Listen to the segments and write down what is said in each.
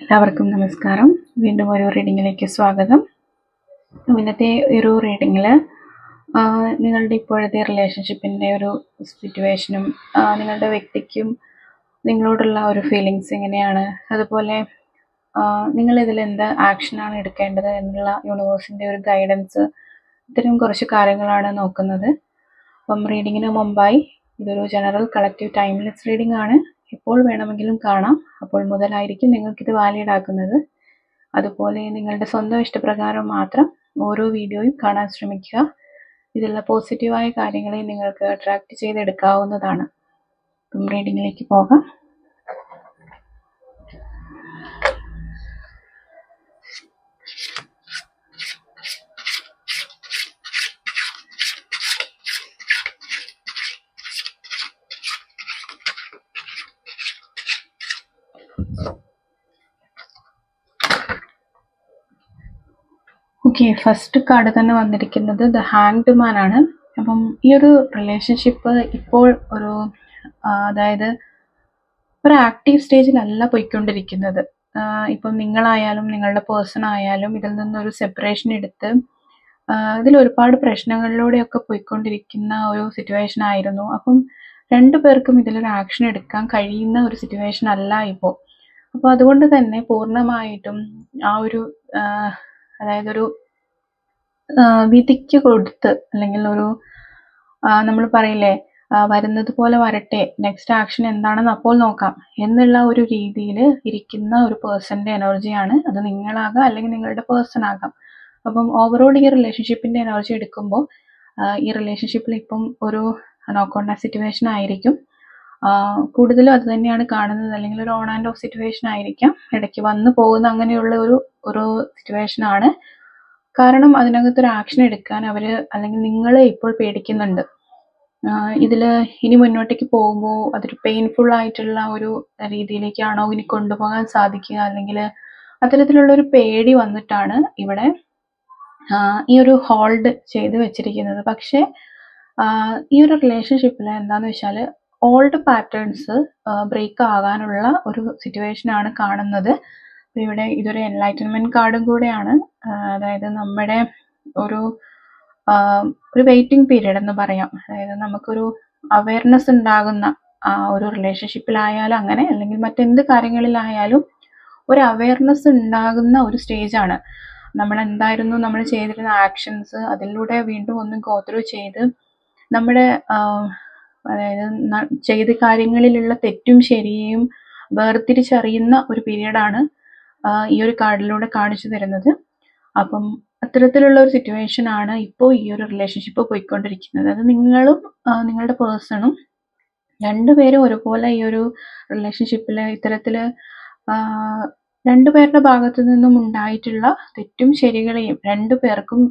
എല്ലാവർക്കും നമസ്കാരം. വീണ്ടും ഒരു റീഡിങ്ങിലേക്ക് സ്വാഗതം. ഇന്നത്തെ ഒരു റീഡിങ്ങിൽ നിങ്ങളുടെ ഇപ്പോഴത്തെ റിലേഷൻഷിപ്പിന്റെ ഒരു സിറ്റുവേഷനും നിങ്ങളുടെ വ്യക്തിക്കും നിങ്ങളോടുള്ള ഒരു ഫീലിങ്സ് എങ്ങനെയാണ്? അതുപോലെ നിങ്ങളിതിൽ എന്ത് ആക്ഷനാണ് എടുക്കേണ്ടത് എന്നുള്ള യൂണിവേഴ്സിന്റെ ഒരു ഗൈഡൻസ് ഇത്തരം കുറച്ച് കാര്യങ്ങളാണ് നോക്കുന്നത്. അപ്പം റീഡിങ്ങിന് മുമ്പായി ഇതൊരു ജനറൽ കളക്റ്റീവ് ടൈംലെസ് റീഡിംഗ് ആണ്. എപ്പോൾ വേണമെങ്കിലും കാണാം. അപ്പോൾ മുതലായിരിക്കും നിങ്ങൾക്കിത് വാലിഡ് ആക്കുന്നത് അതുപോലെ നിങ്ങളുടെ സ്വന്തം ഇഷ്ടപ്രകാരം മാത്രം ഓരോ വീഡിയോയും കാണാൻ ശ്രമിക്കുക. ഇതിലുള്ള പോസിറ്റീവായ കാര്യങ്ങളെ നിങ്ങൾക്ക് അട്രാക്റ്റ് ചെയ്തെടുക്കാവുന്നതാണ്. റീഡിങ്ങിലേക്ക് പോകാം. ഓക്കെ ഫസ്റ്റ് കാർഡ് തന്നെ വന്നിരിക്കുന്നത് ദ ഹാങ്ഡ് മാൻ ആണ്. അപ്പം ഈ ഒരു റിലേഷൻഷിപ്പ് ഇപ്പോൾ ഒരു അതായത് ഒരു ആക്റ്റീവ് സ്റ്റേജിലല്ല പോയിക്കൊണ്ടിരിക്കുന്നത്. ഇപ്പം നിങ്ങളായാലും നിങ്ങളുടെ പേഴ്സൺ ആയാലും ഇതിൽ നിന്നൊരു സെപ്പറേഷൻ എടുത്ത് ഇതിൽ ഒരുപാട് പ്രശ്നങ്ങളിലൂടെയൊക്കെ പോയിക്കൊണ്ടിരിക്കുന്ന ഒരു സിറ്റുവേഷൻ ആയിരുന്നു. അപ്പം രണ്ടു പേർക്കും ഇതിലൊരു ആക്ഷൻ എടുക്കാൻ കഴിയുന്ന ഒരു സിറ്റുവേഷൻ അല്ല ഇപ്പോൾ. അപ്പോൾ അതുകൊണ്ട് തന്നെ പൂർണമായിട്ടും ആ ഒരു അതായത് ഒരു വിധിക്ക് കൊടുത്ത് അല്ലെങ്കിൽ ഒരു നമ്മൾ പറയില്ലേ വരുന്നത് പോലെ വരട്ടെ നെക്സ്റ്റ് ആക്ഷൻ എന്താണെന്ന് അപ്പോൾ നോക്കാം എന്നുള്ള ഒരു രീതിയിൽ ഇരിക്കുന്ന ഒരു പേഴ്സന്റെ എനർജിയാണ് അത് നിങ്ങളാകാം അല്ലെങ്കിൽ നിങ്ങളുടെ പേഴ്സൺ ആകാം. അപ്പം ഓവറോൾ ഈ റിലേഷൻഷിപ്പിന്റെ എനർജി എടുക്കുമ്പോൾ ഈ റിലേഷൻഷിപ്പിൽ ഇപ്പം ഒരു നോക്കോണ്ട സിറ്റുവേഷൻ ആയിരിക്കും. കൂടുതലും അത് തന്നെയാണ് കാണുന്നത്. അല്ലെങ്കിൽ ഒരു ഓൺ ആൻഡ് ഓഫ് സിറ്റുവേഷൻ ആയിരിക്കാം. ഇടയ്ക്ക് വന്നു പോകുന്ന അങ്ങനെയുള്ള ഒരു ഒരു സിറ്റുവേഷൻ ആണ്. കാരണം അതിനകത്തൊരു ആക്ഷൻ എടുക്കാൻ അവർ അല്ലെങ്കിൽ നിങ്ങൾ ഇപ്പോൾ പേടിക്കുന്നുണ്ട്. ഇതിൽ ഇനി മുന്നോട്ടേക്ക് പോകുമ്പോൾ അതൊരു പെയിൻഫുൾ ആയിട്ടുള്ള ഒരു രീതിയിലേക്കാണോ ഇനി കൊണ്ടുപോകാൻ സാധിക്കുക? അല്ലെങ്കിൽ അത്തരത്തിലുള്ള ഒരു പേടി വന്നിട്ടാണ് ഇവിടെ ഈ ഒരു ഹോൾഡ് ചെയ്ത് വെച്ചിരിക്കുന്നത്. പക്ഷേ ഈ ഒരു റിലേഷൻഷിപ്പിൽ എന്താന്ന് വെച്ചാൽ ഓൾഡ് പാറ്റേൺസ് ബ്രേക്ക് ആകാനുള്ള ഒരു സിറ്റുവേഷൻ ആണ് കാണുന്നത്. ഇവിടെ ഇതൊരു എൻലൈറ്റൻമെന്റ് കാർഡും കൂടെയാണ്. അതായത് നമ്മുടെ ഒരു ഒരു വെയിറ്റിംഗ് പീരീഡ് എന്ന് പറയാം. അതായത് നമുക്കൊരു അവയർനെസ് ഉണ്ടാകുന്ന ഒരു റിലേഷൻഷിപ്പിലായാലും അങ്ങനെ അല്ലെങ്കിൽ മറ്റെന്ത് കാര്യങ്ങളിലായാലും ഒരു അവയർനെസ് ഉണ്ടാകുന്ന ഒരു സ്റ്റേജാണ് നമ്മൾ എന്തായിരുന്നു നമ്മൾ ചെയ്തിരുന്ന ആക്ഷൻസ് അതിലൂടെ വീണ്ടും ഒന്ന് ഗോത്രൂ ചെയ്ത് നമ്മുടെ അതായത് ചെയ്ത കാര്യങ്ങളിലുള്ള തെറ്റും ശരിയും വേർതിരിച്ചറിയുന്ന ഒരു പീരീഡാണ് ഈ ഒരു കാർഡിലൂടെ കാണിച്ചു തരുന്നത്. അപ്പം അത്തരത്തിലുള്ള ഒരു സിറ്റുവേഷൻ ആണ് ഇപ്പോൾ ഈ ഒരു റിലേഷൻഷിപ്പ് പോയിക്കൊണ്ടിരിക്കുന്നത്. അത് നിങ്ങളും നിങ്ങളുടെ പേഴ്സണും രണ്ടുപേരും ഒരുപോലെ ഈ ഒരു റിലേഷൻഷിപ്പിൽ ഇത്തരത്തിൽ രണ്ടുപേരുടെ ഭാഗത്തു നിന്നും ഉണ്ടായിട്ടുള്ള തെറ്റും ശരികളെയും രണ്ടു പേർക്കും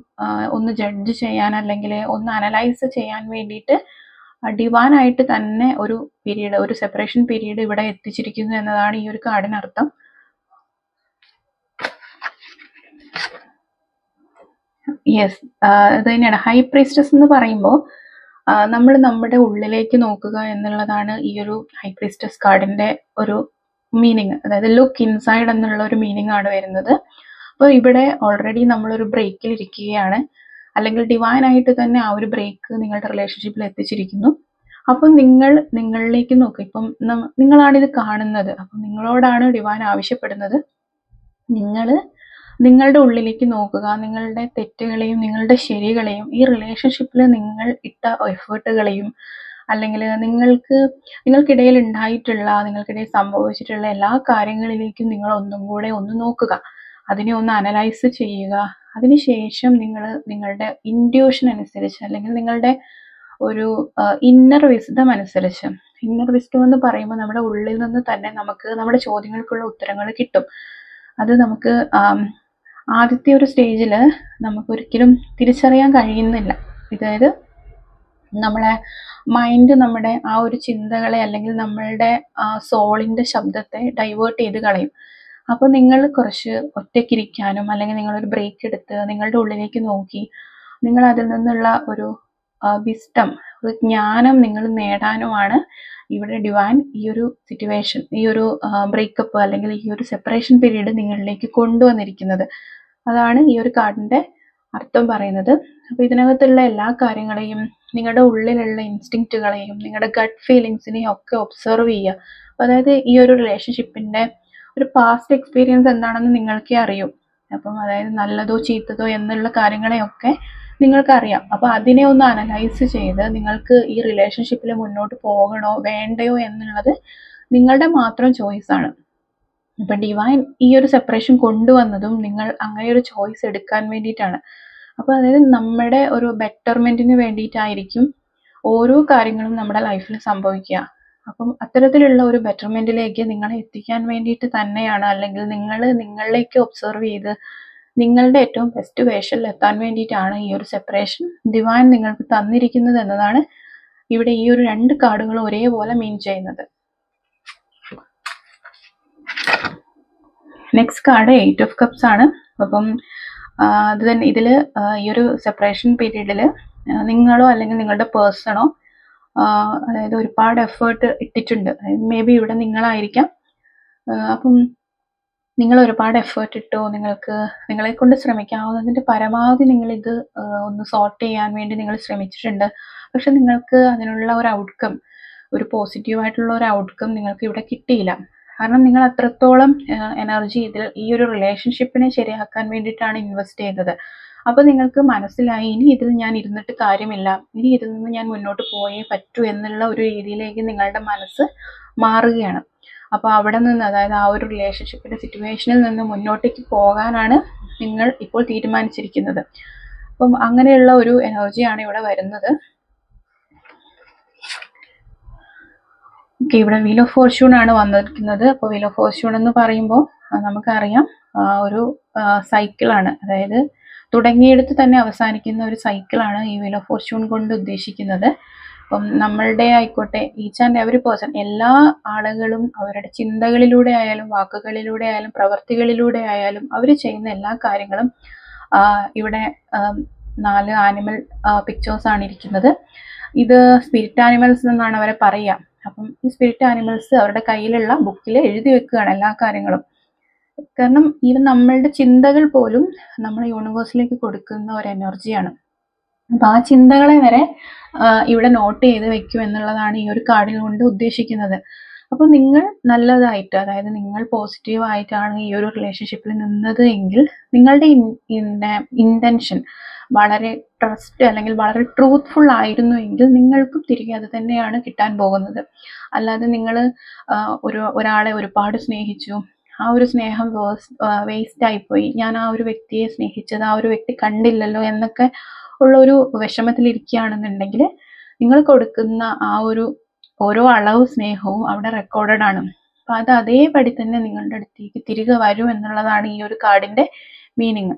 ഒന്ന് ജഡ്ജ് ചെയ്യാൻ അല്ലെങ്കിൽ ഒന്ന് അനലൈസ് ചെയ്യാൻ വേണ്ടിയിട്ട് ഡിവാനായിട്ട് തന്നെ ഒരു പീരീഡ് ഒരു സെപ്പറേഷൻ പീരീഡ് ഇവിടെ എത്തിച്ചിരിക്കുന്നു എന്നതാണ് ഈ ഒരു കാർഡിനർത്ഥം യെസ് അത് തന്നെയാണ്. ഹൈ പ്രീസ്റ്റസ് എന്ന് പറയുമ്പോൾ നമ്മൾ നമ്മുടെ ഉള്ളിലേക്ക് നോക്കുക എന്നുള്ളതാണ് ഈ ഒരു ഹൈ പ്രീസ്റ്റസ് കാർഡിന്റെ ഒരു മീനിങ് അതായത് ലുക്ക് ഇൻസൈഡ് എന്നുള്ള ഒരു മീനിങ് ആണ് വരുന്നത്. അപ്പോൾ ഇവിടെ ഓൾറെഡി നമ്മളൊരു ബ്രേക്കിൽ ഇരിക്കുകയാണ്. അല്ലെങ്കിൽ ഡിവൈൻ ആയിട്ട് തന്നെ ആ ഒരു ബ്രേക്ക് നിങ്ങളുടെ റിലേഷൻഷിപ്പിൽ എത്തിച്ചിരിക്കുന്നു. അപ്പം നിങ്ങൾ നിങ്ങളിലേക്ക് നോക്കുക ഇപ്പം ഇത് കാണുന്നത്. അപ്പം നിങ്ങളോടാണ് ഡിവൈൻ ആവശ്യപ്പെടുന്നത്. നിങ്ങൾ നിങ്ങളുടെ ഉള്ളിലേക്ക് നോക്കുക. നിങ്ങളുടെ തെറ്റുകളെയും നിങ്ങളുടെ ശരികളെയും ഈ റിലേഷൻഷിപ്പിൽ നിങ്ങൾ ഇട്ട എഫേർട്ടുകളെയും അല്ലെങ്കിൽ നിങ്ങൾക്ക് നിങ്ങൾക്കിടയിൽ ഉണ്ടായിട്ടുള്ള നിങ്ങൾക്കിടയിൽ സംഭവിച്ചിട്ടുള്ള എല്ലാ കാര്യങ്ങളിലേക്കും നിങ്ങൾ ഒന്നും കൂടെ ഒന്ന് നോക്കുക. അതിനെ ഒന്ന് അനലൈസ് ചെയ്യുക. അതിനുശേഷം നിങ്ങൾ നിങ്ങളുടെ ഇൻഡ്യൂഷൻ അനുസരിച്ച് അല്ലെങ്കിൽ നിങ്ങളുടെ ഒരു ഇന്നർ വിസ്ഡം അനുസരിച്ച് ഇന്നർ വിസ്ഡം എന്ന് പറയുമ്പോൾ നമ്മുടെ ഉള്ളിൽ നിന്ന് തന്നെ നമുക്ക് നമ്മുടെ ചോദ്യങ്ങൾക്കുള്ള ഉത്തരങ്ങൾ കിട്ടും. അത് നമുക്ക് ആദ്യത്തെ ഒരു സ്റ്റേജിൽ നമുക്ക് ഒരിക്കലും തിരിച്ചറിയാൻ കഴിയുന്നില്ല. അതായത് നമ്മളെ മൈൻഡ് നമ്മുടെ ആ ഒരു ചിന്തകളെ അല്ലെങ്കിൽ നമ്മളുടെ സോളിന്റെ ശബ്ദത്തെ ഡൈവേർട്ട് ചെയ്ത് കളയും. അപ്പോൾ നിങ്ങൾ കുറച്ച് ഒറ്റയ്ക്കിരിക്കാനും അല്ലെങ്കിൽ നിങ്ങളൊരു ബ്രേക്ക് എടുത്ത് നിങ്ങളുടെ ഉള്ളിലേക്ക് നോക്കി നിങ്ങൾ അതിൽ നിന്നുള്ള ഒരു വിസ്റ്റം ഒരു ജ്ഞാനം നിങ്ങൾ നേടാനുമാണ് ഇവിടെ ഡിവൈൻ ഈ ഒരു സിറ്റുവേഷൻ ഈ ഒരു ബ്രേക്കപ്പ് അല്ലെങ്കിൽ ഈ ഒരു സെപ്പറേഷൻ പീരീഡ് നിങ്ങളിലേക്ക് കൊണ്ടുവന്നിരിക്കുന്നത്. അതാണ് ഈ ഒരു കാർഡിന്റെ അർത്ഥം പറയുന്നത്. അപ്പോൾ ഇതിനകത്തുള്ള എല്ലാ കാര്യങ്ങളെയും നിങ്ങളുടെ ഉള്ളിലുള്ള ഇൻസ്റ്റിങ്റ്റുകളെയും നിങ്ങളുടെ ഗട്ട് ഫീലിങ്സിനെയും ഒക്കെ ഒബ്സർവ് ചെയ്യുക. അതായത് ഈ ഒരു റിലേഷൻഷിപ്പിന്റെ ഒരു പാസ്റ്റ് എക്സ്പീരിയൻസ് എന്താണെന്ന് നിങ്ങൾക്കേ അറിയൂ. അപ്പം അതായത് നല്ലതോ ചീത്തതോ എന്നുള്ള കാര്യങ്ങളെയൊക്കെ നിങ്ങൾക്കറിയാം. അപ്പോൾ അതിനെ ഒന്ന് അനലൈസ് ചെയ്ത് നിങ്ങൾക്ക് ഈ റിലേഷൻഷിപ്പിൽ മുന്നോട്ട് പോകണോ വേണ്ടയോ എന്നുള്ളത് നിങ്ങളുടെ മാത്രം ചോയ്സാണ് ഇപ്പൊ ഡിവൈൻ ഈ ഒരു സെപ്പറേഷൻ കൊണ്ടുവന്നതും നിങ്ങൾ അങ്ങനെ ഒരു ചോയ്സ് എടുക്കാൻ വേണ്ടിയിട്ടാണ്. അപ്പോൾ അതായത് നമ്മുടെ ഒരു ബെറ്റർമെന്റിന് വേണ്ടിയിട്ടായിരിക്കും ഓരോ കാര്യങ്ങളും നമ്മുടെ ലൈഫിൽ സംഭവിക്കുക. അപ്പം അത്തരത്തിലുള്ള ഒരു ബെറ്റർമെന്റിലേക്ക് നിങ്ങളെ എത്തിക്കാൻ വേണ്ടിയിട്ട് തന്നെയാണ്. അല്ലെങ്കിൽ നിങ്ങൾ നിങ്ങളിലേക്ക് ഒബ്സർവ് ചെയ്ത് നിങ്ങളുടെ ഏറ്റവും ബെസ്റ്റ് വേഷനിൽ എത്താൻ വേണ്ടിയിട്ടാണ് ഈ ഒരു സെപ്പറേഷൻ ദിവാൻ നിങ്ങൾക്ക് തന്നിരിക്കുന്നത് എന്നതാണ് ഇവിടെ ഈ ഒരു രണ്ട് കാർഡുകൾ ഒരേപോലെ മീൻ ചെയ്യുന്നത്. Next card eight of cups ആണ്. അപ്പം അത് തന്നെ ഇതിൽ ഈ ഒരു സെപ്പറേഷൻ പീരീഡിൽ നിങ്ങളോ അല്ലെങ്കിൽ നിങ്ങളുടെ പേഴ്സണോ അതായത് ഒരുപാട് എഫേർട്ട് ഇട്ടിട്ടുണ്ട്. മേ ബി ഇവിടെ നിങ്ങളായിരിക്കാം. അപ്പം നിങ്ങൾ ഒരുപാട് എഫേർട്ട് ഇട്ടോ നിങ്ങൾക്ക് നിങ്ങളെ കൊണ്ട് ശ്രമിക്കാവുന്നതിന്റെ പരമാവധി നിങ്ങളിത് ഒന്ന് സോർട്ട് ചെയ്യാൻ വേണ്ടി നിങ്ങൾ ശ്രമിച്ചിട്ടുണ്ട്. പക്ഷെ നിങ്ങൾക്ക് അതിനുള്ള ഒരു ഔട്ട്കം ഒരു പോസിറ്റീവായിട്ടുള്ള ഒരു ഔട്ട്കം നിങ്ങൾക്ക് ഇവിടെ കിട്ടിയില്ല. കാരണം നിങ്ങൾ അത്രത്തോളം എനർജി ഇതിൽ ഈ ഒരു റിലേഷൻഷിപ്പിനെ ശരിയാക്കാൻ വേണ്ടിയിട്ടാണ് ഇൻവെസ്റ്റ് ചെയ്തത്. അപ്പോൾ നിങ്ങൾക്ക് മനസ്സിലായി ഇനി ഇതിൽ ഞാൻ ഇരുന്നിട്ട് കാര്യമില്ല. ഇനി ഇതിൽ നിന്ന് ഞാൻ മുന്നോട്ട് പോയേ പറ്റൂ എന്നുള്ള ഒരു രീതിയിലേക്ക് നിങ്ങളുടെ മനസ്സ് മാറുകയാണ്. അപ്പോൾ അവിടെ നിന്ന് അതായത് ആ ഒരു റിലേഷൻഷിപ്പിന്റെ സിറ്റുവേഷനിൽ നിന്ന് മുന്നോട്ടേക്ക് പോകാനാണ് നിങ്ങൾ ഇപ്പോൾ തീരുമാനിച്ചിരിക്കുന്നത്. അപ്പം അങ്ങനെയുള്ള ഒരു എനർജിയാണ് ഇവിടെ വരുന്നത്. ഓക്കെ ഇവിടെ വീൽ ഓഫ് ഫോർച്യൂൺ ആണ് വന്നിരിക്കുന്നത്. അപ്പോൾ വീൽ ഓഫ് ഫോർച്യൂൺ എന്ന് പറയുമ്പോൾ നമുക്കറിയാം ഒരു സൈക്കിളാണ് അതായത് തുടങ്ങിയെടുത്ത് തന്നെ അവസാനിക്കുന്ന ഒരു സൈക്കിളാണ് ഈ വീൽ ഓഫ് ഫോർച്യൂൺ കൊണ്ട് ഉദ്ദേശിക്കുന്നത്. അപ്പം നമ്മളുടെ ആയിക്കോട്ടെ ഈച്ച് ആൻഡ് എവറി പേഴ്സൺ എല്ലാ ആളുകളും അവരുടെ ചിന്തകളിലൂടെ ആയാലും വാക്കുകളിലൂടെ ആയാലും പ്രവർത്തികളിലൂടെ ആയാലും അവർ ചെയ്യുന്ന എല്ലാ കാര്യങ്ങളും ഇവിടെ നാല് ആനിമൽ പിക്ചേഴ്സ് ആണ് ഇരിക്കുന്നത്. ഇത് സ്പിരിറ്റ് ആനിമൽസ് എന്നാണ് അവരെ പറയുക അപ്പം ഈ സ്പിരിറ്റ് ആനിമൽസ് അവരുടെ കയ്യിലുള്ള ബുക്കിൽ എഴുതി വെക്കുകയാണ് എല്ലാ കാര്യങ്ങളും. കാരണം ഈവൻ നമ്മളുടെ ചിന്തകൾ പോലും നമ്മുടെ യൂണിവേഴ്സിലേക്ക് കൊടുക്കുന്ന ഒരു എനർജിയാണ് അപ്പൊ ആ ചിന്തകളെ വരെ ഇവിടെ നോട്ട് ചെയ്ത് വെക്കും എന്നുള്ളതാണ് ഈ ഒരു കാർഡിൽ കൊണ്ട് ഉദ്ദേശിക്കുന്നത്. അപ്പോൾ നിങ്ങൾ നല്ലതായിട്ട് അതായത് നിങ്ങൾ പോസിറ്റീവ് ആയിട്ടാണ് ഈ ഒരു റിലേഷൻഷിപ്പിൽ നിന്നത് എങ്കിൽ നിങ്ങളുടെ ഇന്റൻഷൻ വളരെ ട്രസ്റ്റ് അല്ലെങ്കിൽ വളരെ ട്രൂത്ത്ഫുൾ ആയിരുന്നു എങ്കിൽ നിങ്ങൾക്കും തിരികെ അത് തന്നെയാണ് കിട്ടാൻ പോകുന്നത്. അല്ലാതെ നിങ്ങൾ ഒരു ഒരാളെ ഒരുപാട് സ്നേഹിച്ചു ആ ഒരു സ്നേഹം വേസ്റ്റ് ആയിപ്പോയി. ഞാൻ ആ ഒരു വ്യക്തിയെ സ്നേഹിച്ചത് ആ ഒരു വ്യക്തി കണ്ടില്ലല്ലോ എന്നൊക്കെ ഉള്ള ഒരു വിഷമത്തിലിരിക്കുകയാണെന്നുണ്ടെങ്കിൽ നിങ്ങൾ കൊടുക്കുന്ന ആ ഒരു ഓരോ അളവ് സ്നേഹവും അവിടെ റെക്കോർഡഡ് ആണ്. അപ്പൊ അത് അതേപടി തന്നെ നിങ്ങളുടെ അടുത്തേക്ക് തിരികെ വരും എന്നുള്ളതാണ് ഈ ഒരു കാർഡിന്റെ മീനിങ്.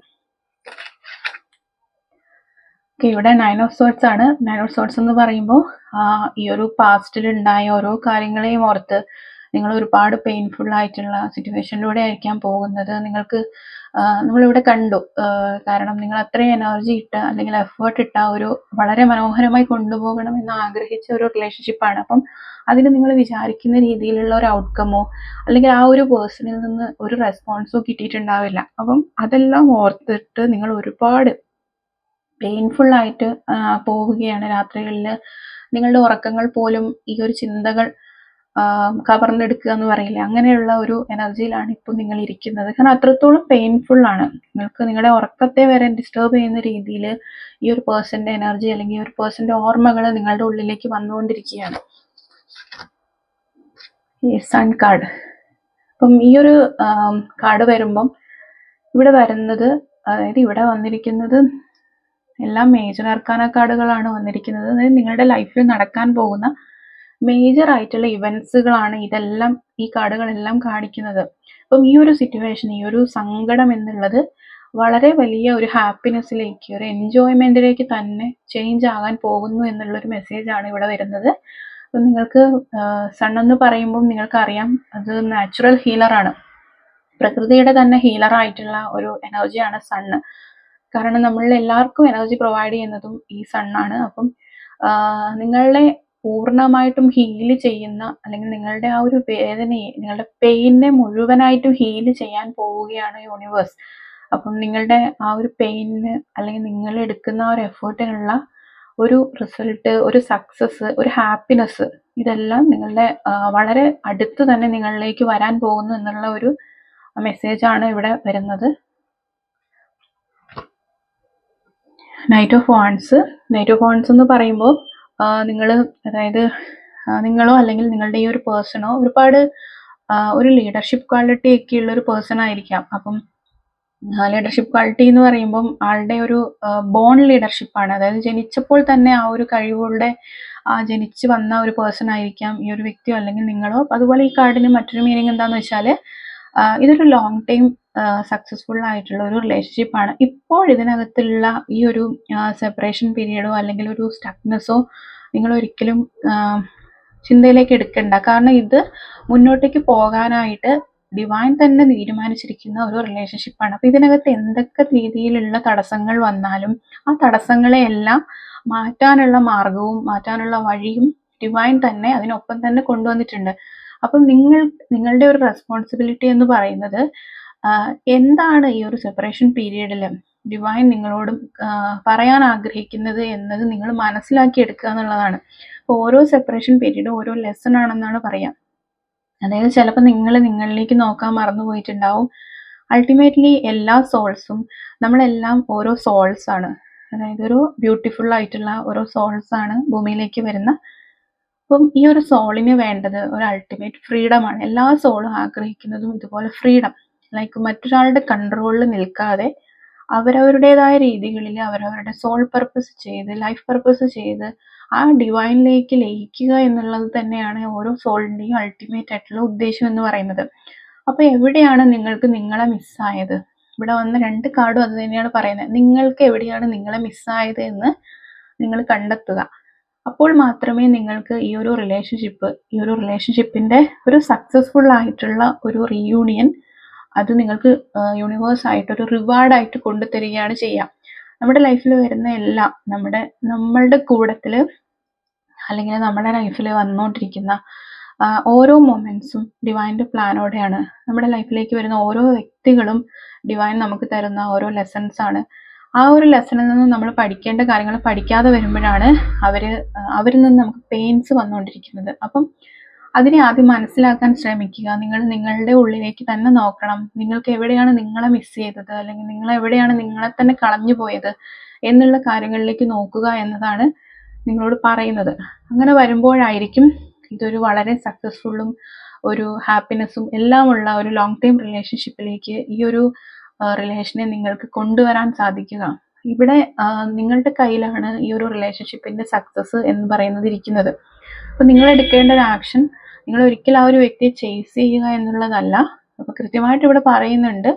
ഓക്കെ ഇവിടെ നയൻ ഓഫ് സോട്ട്സ് ആണ്. നയൻ ഓഫ് സോട്ട്സ് എന്ന് പറയുമ്പോൾ ഈ ഒരു പാസ്റ്റിൽ ഉണ്ടായ ഓരോ കാര്യങ്ങളെയും ഓർത്ത് നിങ്ങൾ ഒരുപാട് പെയിൻഫുൾ ആയിട്ടുള്ള സിറ്റുവേഷനിലൂടെ ആയിരിക്കാം പോകുന്നത്. നിങ്ങൾക്ക് നമ്മളിവിടെ കണ്ടു. കാരണം നിങ്ങൾ അത്രയും എനർജി ഇട്ട അല്ലെങ്കിൽ എഫേർട്ട് ഇട്ട ഒരു വളരെ മനോഹരമായി കൊണ്ടുപോകണം എന്ന് ആഗ്രഹിച്ച ഒരു റിലേഷൻഷിപ്പാണ് അപ്പം അതിന് നിങ്ങൾ വിചാരിക്കുന്ന രീതിയിലുള്ള ഒരു ഔട്ട്കമോ അല്ലെങ്കിൽ ആ ഒരു പേഴ്സണിൽ നിന്ന് ഒരു റെസ്പോൺസോ കിട്ടിയിട്ടുണ്ടാവില്ല. അപ്പം അതെല്ലാം ഓർത്തിട്ട് നിങ്ങൾ ഒരുപാട് പെയിൻഫുൾ ആയിട്ട് പോവുകയാണ് രാത്രികളിൽ നിങ്ങളുടെ ഉറക്കങ്ങൾ പോലും ഈ ഒരു ചിന്തകൾ കവർന്നെടുക്കുക എന്ന് പറയില്ല? അങ്ങനെയുള്ള ഒരു എനർജിയിലാണ് ഇപ്പോൾ നിങ്ങൾ ഇരിക്കുന്നത്. കാരണം അത്രത്തോളം പെയിൻഫുൾ ആണ്. നിങ്ങൾക്ക് നിങ്ങളുടെ ഉറക്കത്തെ വരെ ഡിസ്റ്റർബ് ചെയ്യുന്ന രീതിയിൽ ഈ ഒരു പേഴ്സന്റെ എനർജി അല്ലെങ്കിൽ ഒരു പേഴ്സന്റെ ഓർമ്മകൾ നിങ്ങളുടെ ഉള്ളിലേക്ക് വന്നുകൊണ്ടിരിക്കുകയാണ്. ഈ സൺ കാർഡ് അപ്പം ഈ ഒരു കാർഡ് വരുമ്പം ഇവിടെ വരുന്നത് അതായത് ഇവിടെ വന്നിരിക്കുന്നത് എല്ലാം മേജർ അർക്കാന കാർഡുകളാണ് വന്നിരിക്കുന്നത്. അതായത് നിങ്ങളുടെ ലൈഫിൽ നടക്കാൻ പോകുന്ന മേജർ ആയിട്ടുള്ള ഇവൻസുകളാണ് ഇതെല്ലാം ഈ കാർഡുകളെല്ലാം കാണിക്കുന്നത്. അപ്പം ഈ ഒരു സിറ്റുവേഷൻ ഈ ഒരു സങ്കടം എന്നുള്ളത് വളരെ വലിയ ഒരു ഹാപ്പിനെസ്സിലേക്ക് ഒരു എൻജോയ്മെന്റിലേക്ക് തന്നെ ചേഞ്ച് ആകാൻ പോകുന്നു എന്നുള്ളൊരു മെസ്സേജ് ആണ് ഇവിടെ വരുന്നത്. അപ്പം നിങ്ങൾക്ക് സൺ എന്ന് പറയുമ്പോൾ നിങ്ങൾക്കറിയാം അത് നാച്ചുറൽ ഹീലറാണ് പ്രകൃതിയുടെ തന്നെ ഹീലറായിട്ടുള്ള ഒരു എനർജിയാണ് സണ്ണ്. കാരണം നമ്മളിൽ എല്ലാവർക്കും എനർജി പ്രൊവൈഡ് ചെയ്യുന്നതും ഈ സണ്ണാണ്. അപ്പം ആ, നിങ്ങളെ പൂർണമായിട്ടും ഹീൽ ചെയ്യുന്ന അല്ലെങ്കിൽ നിങ്ങളുടെ ആ ഒരു വേദനയെ നിങ്ങളുടെ പെയിനെ മുഴുവനായിട്ടും ഹീൽ ചെയ്യാൻ പോവുകയാണ് യൂണിവേഴ്സ് അപ്പം നിങ്ങളുടെ ആ ഒരു പെയിന് അല്ലെങ്കിൽ നിങ്ങൾ എടുക്കുന്ന ആ ഒരു എഫേർട്ടിനുള്ള ഒരു റിസൾട്ട് ഒരു സക്സസ് ഒരു ഹാപ്പിനെസ് ഇതെല്ലാം നിങ്ങളുടെ വളരെ അടുത്ത് തന്നെ നിങ്ങളിലേക്ക് വരാൻ പോകുന്നു എന്നുള്ള ഒരു മെസ്സേജാണ് ഇവിടെ വരുന്നത്. Knight of wands knight of wands എന്ന് പറയുമ്പോൾ നിങ്ങൾ അതായത് നിങ്ങളോ അല്ലെങ്കിൽ നിങ്ങളുടെ ഈ ഒരു പേഴ്സണോ ഒരുപാട് ഒരു ലീഡർഷിപ്പ് ക്വാളിറ്റി ഒക്കെ ഉള്ള ഒരു പേഴ്സൺ ആയിരിക്കാം. അപ്പം ലീഡർഷിപ്പ് ക്വാളിറ്റി എന്ന് പറയുമ്പം ആളുടെ ഒരു ബോൺ ലീഡർഷിപ്പാണ് അതായത് ജനിച്ചപ്പോൾ തന്നെ ആ ഒരു കഴിവുകളുടെ ആ ജനിച്ച് വന്ന ഒരു പേഴ്സൺ ആയിരിക്കാം ഈ ഒരു വ്യക്തിയോ അല്ലെങ്കിൽ നിങ്ങളോ. അതുപോലെ ഈ കാർഡിന് മറ്റൊരു മീനിങ് എന്താണെന്ന് വെച്ചാൽ ഇതൊരു ലോങ് ടൈം സക്സസ്ഫുൾ ആയിട്ടുള്ള ഒരു റിലേഷൻഷിപ്പാണ് ഇപ്പോൾ ഇതിനകത്തുള്ള ഈ ഒരു സെപ്പറേഷൻ പീരീഡോ അല്ലെങ്കിൽ ഒരു സ്റ്റക്നെസ്സോ നിങ്ങൾ ഒരിക്കലും ചിന്തയിലേക്ക് എടുക്കണ്ട. കാരണം ഇത് മുന്നോട്ടേക്ക് പോകാനായിട്ട് ഡിവൈൻ തന്നെ തീരുമാനിച്ചിരിക്കുന്ന ഒരു റിലേഷൻഷിപ്പാണ് അപ്പോൾ ഇതിനകത്ത് എന്തൊക്കെ രീതിയിലുള്ള തടസ്സങ്ങൾ വന്നാലും ആ തടസ്സങ്ങളെയെല്ലാം മാറ്റാനുള്ള മാർഗവും മാറ്റാനുള്ള വഴിയും ഡിവൈൻ തന്നെ അതിനൊപ്പം തന്നെ കൊണ്ടുവന്നിട്ടുണ്ട്. അപ്പം നിങ്ങൾ നിങ്ങളുടെ ഒരു റെസ്പോൺസിബിലിറ്റി എന്ന് പറയുന്നത് എന്താണ് ഈ ഒരു സെപ്പറേഷൻ പീരീഡിൽ ഡിവൈൻ നിങ്ങളോട് പറയാൻ ആഗ്രഹിക്കുന്നത് എന്നത് നിങ്ങൾ മനസ്സിലാക്കി എടുക്കുക എന്നുള്ളതാണ്. ഓരോ സെപ്പറേഷൻ പീരീഡും ഓരോ ലെസൺ ആണെന്നാണ് പറയാം. അതായത് ചിലപ്പോൾ നിങ്ങൾ നിങ്ങളിലേക്ക് നോക്കാൻ മറന്നു പോയിട്ടുണ്ടാവും. അൾട്ടിമേറ്റ്ലി എല്ലാ സോൾസും നമ്മളെല്ലാം ഓരോ സോൾസ് ആണ്. അതായത് ഒരു ബ്യൂട്ടിഫുൾ ആയിട്ടുള്ള ഓരോ സോൾസ് ആണ് ഭൂമിയിലേക്ക് വരുന്ന. അപ്പം ഈ ഒരു സോളിന് വേണ്ടത് ഒരു അൾട്ടിമേറ്റ് ഫ്രീഡം ആണ്. എല്ലാ സോളും ആഗ്രഹിക്കുന്നതും ഇതുപോലെ ഫ്രീഡം ലൈക്ക് മറ്റൊരാളുടെ കൺട്രോളിൽ നിൽക്കാതെ അവരവരുടേതായ രീതികളിൽ അവരവരുടെ സോൾ പർപ്പസ് ചെയ്ത് ലൈഫ് പർപ്പസ് ചെയ്ത് ആ ഡിവൈനിലേക്ക് ലയിക്കുക എന്നുള്ളത് തന്നെയാണ് ഓരോ സോളിന്റെയും അൾട്ടിമേറ്റ് ആയിട്ടുള്ള ഉദ്ദേശം എന്ന് പറയുന്നത്. അപ്പോൾ എവിടെയാണ് നിങ്ങൾക്ക് നിങ്ങളെ മിസ്സായത് ഇവിടെ വന്ന രണ്ട് കാർഡും അത് തന്നെയാണ് പറയുന്നത്. നിങ്ങൾക്ക് എവിടെയാണ് നിങ്ങളെ മിസ്സായത് എന്ന് നിങ്ങൾ കണ്ടെത്തുക. അപ്പോൾ മാത്രമേ നിങ്ങൾക്ക് ഈ ഒരു റിലേഷൻഷിപ്പ് ഈ ഒരു റിലേഷൻഷിപ്പിന്റെ ഒരു സക്സസ്ഫുൾ ആയിട്ടുള്ള ഒരു റീയൂണിയൻ അത് നിങ്ങൾക്ക് യൂണിവേഴ്സ് ആയിട്ട് ഒരു റിവാർഡായിട്ട് കൊണ്ടുതരികയാണ് ചെയ്യുക നമ്മുടെ ലൈഫിൽ വരുന്ന എല്ലാം നമ്മുടെ നമ്മളുടെ കൂടത്തിൽ അല്ലെങ്കിൽ നമ്മുടെ ലൈഫിൽ വന്നുകൊണ്ടിരിക്കുന്ന ഓരോ മൊമെൻസും ഡിവൈന്റെ പ്ലാനോടെയാണ് നമ്മുടെ ലൈഫിലേക്ക് വരുന്ന ഓരോ വ്യക്തികളും ഡിവൈൻ നമുക്ക് തരുന്ന ഓരോ ലെസൺസ് ആണ്. ആ ഒരു ലെസണിൽ നിന്ന് നമ്മൾ പഠിക്കേണ്ട കാര്യങ്ങൾ പഠിക്കാതെ വരുമ്പോഴാണ് അവർ അവരിൽ നിന്ന് നമുക്ക് പെയിൻസ് വന്നുകൊണ്ടിരിക്കുന്നത് അപ്പം അതിനെ ആദ്യം മനസ്സിലാക്കാൻ ശ്രമിക്കുക. നിങ്ങൾ നിങ്ങളുടെ ഉള്ളിലേക്ക് തന്നെ നോക്കണം. നിങ്ങൾക്ക് എവിടെയാണ് നിങ്ങളെ മിസ് ചെയ്തത്? അല്ലെങ്കിൽ നിങ്ങൾ എവിടെയാണ് നിങ്ങളെ തന്നെ കളഞ്ഞു പോയത്? എന്നുള്ള കാര്യങ്ങളിലേക്ക് നോക്കുക എന്നതാണ് നിങ്ങളോട് പറയുന്നത്. അങ്ങനെ വരുമ്പോഴായിരിക്കും ഇതൊരു വളരെ സക്സസ്ഫുള്ളും ഒരു ഹാപ്പിനെസ്സും എല്ലാമുള്ള ഒരു ലോങ് ടൈം റിലേഷൻഷിപ്പിലേക്ക് ഈ ഒരു റിലേഷനെ നിങ്ങൾക്ക് കൊണ്ടുവരാൻ സാധിക്കുക. ഇവിടെ നിങ്ങളുടെ കയ്യിലാണ് ഈ ഒരു റിലേഷൻഷിപ്പിന്റെ സക്സസ് എന്ന് പറയുന്നത് ഇരിക്കുന്നത്. അപ്പോൾ നിങ്ങൾ എടുക്കേണ്ട ഒരു ആക്ഷൻ നിങ്ങൾ ഒരിക്കലും ആ ഒരു വ്യക്തിയെ ചേസ് ചെയ്യുക എന്നുള്ളതല്ല. അപ്പോൾ കൃത്യമായിട്ട് ഇവിടെ പറയുന്നുണ്ട്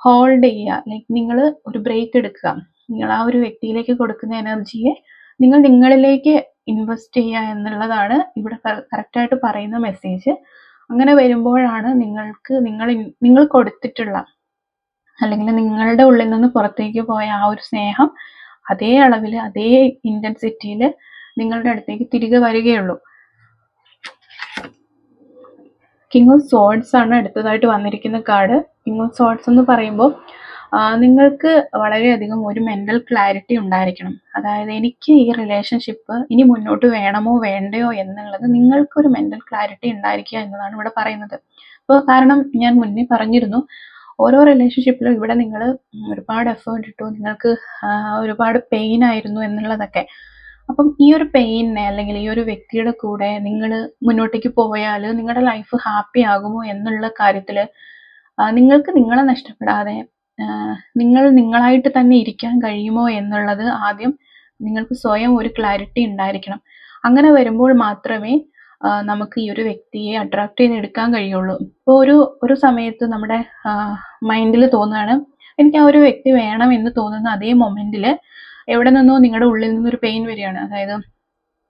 ഹോൾഡ് ചെയ്യുക. ലൈക്ക് നിങ്ങൾ ഒരു ബ്രേക്ക് എടുക്കുക. നിങ്ങൾ ആ ഒരു വ്യക്തിയിലേക്ക് കൊടുക്കുന്ന എനർജിയെ നിങ്ങൾ നിങ്ങളിലേക്ക് ഇൻവെസ്റ്റ് ചെയ്യുക എന്നുള്ളതാണ് ഇവിടെ കറക്റ്റായിട്ട് പറയുന്ന മെസ്സേജ് അങ്ങനെ വരുമ്പോഴാണ് നിങ്ങൾക്ക് നിങ്ങൾ നിങ്ങൾ കൊടുത്തിട്ടുള്ള അല്ലെങ്കിൽ നിങ്ങളുടെ ഉള്ളിൽ നിന്ന് പുറത്തേക്ക് പോയ ആ ഒരു സ്നേഹം അതേ അളവിൽ അതേ ഇന്റൻസിറ്റിയിൽ നിങ്ങളുടെ അടുത്തേക്ക് തിരികെ വരികയുള്ളൂ. കിങ് ഓഫ് സോഡ്സ് ആണ് അടുത്തതായിട്ട് വന്നിരിക്കുന്ന കാർഡ് കിങ് ഓഫ് സോഡ്സ് എന്ന് പറയുമ്പോൾ നിങ്ങൾക്ക് വളരെയധികം ഒരു മെന്റൽ ക്ലാരിറ്റി ഉണ്ടായിരിക്കണം. അതായത് എനിക്ക് ഈ റിലേഷൻഷിപ്പ് ഇനി മുന്നോട്ട് വേണമോ വേണ്ടയോ എന്നുള്ളത് നിങ്ങൾക്കൊരു മെന്റൽ ക്ലാരിറ്റി ഉണ്ടായിരിക്കുക എന്നതാണ് ഇവിടെ പറയുന്നത്. അപ്പോൾ കാരണം ഞാൻ മുന്നേ പറഞ്ഞിരുന്നു ഓരോ റിലേഷൻഷിപ്പിലും ഇവിടെ നിങ്ങൾ ഒരുപാട് എഫേർട്ട് ഇട്ടു നിങ്ങൾക്ക് ഒരുപാട് പെയിൻ ആയിരുന്നു എന്നുള്ളതൊക്കെ. അപ്പം ഈ ഒരു പെയിനെ അല്ലെങ്കിൽ ഈ ഒരു വ്യക്തിയുടെ കൂടെ നിങ്ങൾ മുന്നോട്ടേക്ക് പോയാൽ നിങ്ങളുടെ ലൈഫ് ഹാപ്പി ആകുമോ എന്നുള്ള കാര്യത്തിൽ നിങ്ങൾക്ക് നിങ്ങളെ നഷ്ടപ്പെടാതെ നിങ്ങൾ നിങ്ങളായിട്ട് തന്നെ ഇരിക്കാൻ കഴിയുമോ എന്നുള്ളത് ആദ്യം നിങ്ങൾക്ക് സ്വയം ഒരു ക്ലാരിറ്റി ഉണ്ടായിരിക്കണം. അങ്ങനെ വരുമ്പോൾ മാത്രമേ നമുക്ക് ഈ ഒരു വ്യക്തിയെ അട്രാക്ട് ചെയ്തെടുക്കാൻ കഴിയുള്ളൂ. ഇപ്പോൾ ഒരു ഒരു സമയത്ത് നമ്മുടെ മൈൻഡിൽ തോന്നുകയാണ് എനിക്ക് ആ ഒരു വ്യക്തി വേണം എന്ന് തോന്നുന്ന അതേ മൊമെന്റിൽ എവിടെ നിന്നോ നിങ്ങളുടെ ഉള്ളിൽ നിന്നൊരു പെയിൻ വരികയാണ്. അതായത്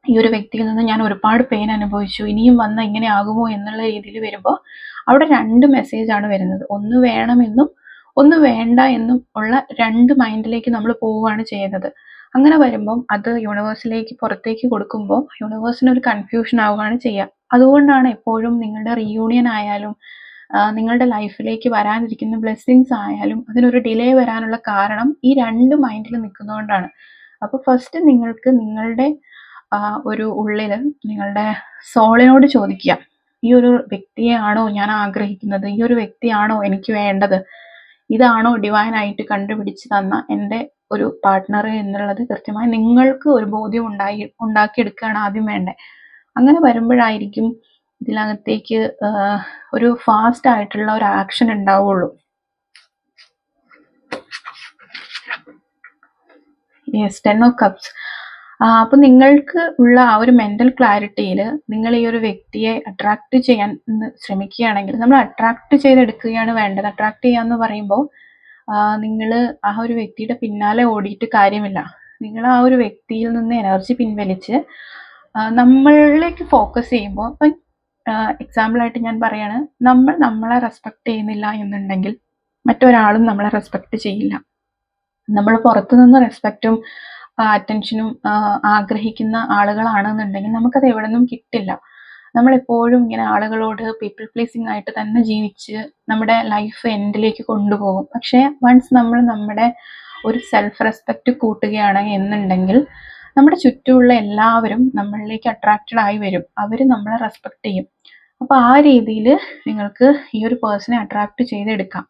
ഈ ഒരു വ്യക്തിയിൽ നിന്ന് ഞാൻ ഒരുപാട് പെയിൻ അനുഭവിച്ചു. ഇനിയും വന്ന ഇങ്ങനെ ആകുമോ എന്നുള്ള രീതിയിൽ വരുമ്പോൾ അവിടെ രണ്ട് മെസ്സേജ് ആണ് വരുന്നത്. ഒന്ന് വേണമെന്നും ഒന്ന് വേണ്ട എന്നും ഉള്ള രണ്ട് മൈൻഡിലേക്ക് നമ്മൾ പോവുകയാണ് ചെയ്യുന്നത്. അങ്ങനെ വരുമ്പം അത് യൂണിവേഴ്സിലേക്ക് പുറത്തേക്ക് കൊടുക്കുമ്പോൾ യൂണിവേഴ്സിന് ഒരു കൺഫ്യൂഷൻ ആവുകയാണ് ചെയ്യുക. അതുകൊണ്ടാണ് എപ്പോഴും നിങ്ങളുടെ റീയൂണിയൻ ആയാലും നിങ്ങളുടെ ലൈഫിലേക്ക് വരാനിരിക്കുന്ന ബ്ലെസ്സിങ്സ് ആയാലും അതിനൊരു ഡിലേ വരാനുള്ള കാരണം ഈ രണ്ട് മൈൻഡിൽ നിൽക്കുന്നതുകൊണ്ടാണ് അപ്പോൾ ഫസ്റ്റ് നിങ്ങൾക്ക് നിങ്ങളുടെ ഒരു ഉള്ളിൽ നിങ്ങളുടെ സോളിനോട് ചോദിക്കുക. ഈ ഒരു വ്യക്തിയാണോ ഞാൻ ആഗ്രഹിക്കുന്നത്? ഈ ഒരു വ്യക്തിയാണോ എനിക്ക് വേണ്ടത്? ഇതാണോ ഡിവൈൻ ആയിട്ട് കണ്ടുപിടിച്ച് തന്ന എന്റെ ഒരു പാർട്ട്ണർ എന്നുള്ളത് കൃത്യമായി നിങ്ങൾക്ക് ഒരു ബോധ്യം ഉണ്ടായി ഉണ്ടാക്കിയെടുക്കുകയാണ് ആദ്യം വേണ്ടത്. അങ്ങനെ വരുമ്പോഴായിരിക്കും ഇതിനകത്തേക്ക് ഒരു ഫാസ്റ്റ് ആയിട്ടുള്ള ഒരു ആക്ഷൻ ഉണ്ടാവുള്ളൂ. യെസ് ടെൻ ഓഫ് കപ്സ് അപ്പൊ നിങ്ങൾക്ക് ഉള്ള ആ ഒരു മെന്റൽ ക്ലാരിറ്റിയിൽ നിങ്ങൾ ഈ ഒരു വ്യക്തിയെ അട്രാക്ട് ചെയ്യാൻ ശ്രമിക്കുകയാണെങ്കിൽ നമ്മൾ അട്രാക്ട് ചെയ്തെടുക്കുകയാണ് വേണ്ടത്. അട്രാക്ട് ചെയ്യുക എന്ന് പറയുമ്പോൾ നിങ്ങൾ ആ ഒരു വ്യക്തിയുടെ പിന്നാലെ ഓടിയിട്ട് കാര്യമില്ല. നിങ്ങൾ ആ ഒരു വ്യക്തിയിൽ നിന്ന് എനർജി പിൻവലിച്ച് നമ്മളിലേക്ക് ഫോക്കസ് ചെയ്യുമ്പോൾ എക്സാമ്പിളായിട്ട് ഞാൻ പറയാണ് നമ്മൾ നമ്മളെ റെസ്പെക്ട് ചെയ്യുന്നില്ല എന്നുണ്ടെങ്കിൽ മറ്റൊരാളും നമ്മളെ റെസ്പെക്ട് ചെയ്യില്ല. നമ്മൾ പുറത്തുനിന്ന് റെസ്പെക്റ്റും അറ്റൻഷനും ആഗ്രഹിക്കുന്ന ആളുകളാണെന്നുണ്ടെങ്കിൽ നമുക്കത് എവിടെ നിന്നും കിട്ടില്ല നമ്മളെപ്പോഴും ഇങ്ങനെ ആളുകളോട് പീപ്പിൾ പ്ലീസിങ് ആയിട്ട് തന്നെ ജീവിച്ച് നമ്മുടെ ലൈഫ് എൻഡിലേക്ക് കൊണ്ടുപോകും. പക്ഷേ വൺസ് നമ്മൾ നമ്മുടെ ഒരു സെൽഫ് റെസ്പെക്റ്റ് കൂട്ടുകയാണ് എന്നുണ്ടെങ്കിൽ നമ്മുടെ ചുറ്റുമുള്ള എല്ലാവരും നമ്മളിലേക്ക് അട്രാക്റ്റഡ് ആയി വരും. അവർ നമ്മളെ റെസ്പെക്ട് ചെയ്യും. അപ്പോൾ ആ രീതിയിൽ നിങ്ങൾക്ക് ഈ ഒരു പേഴ്സണെ അട്രാക്ട് ചെയ്തെടുക്കാം.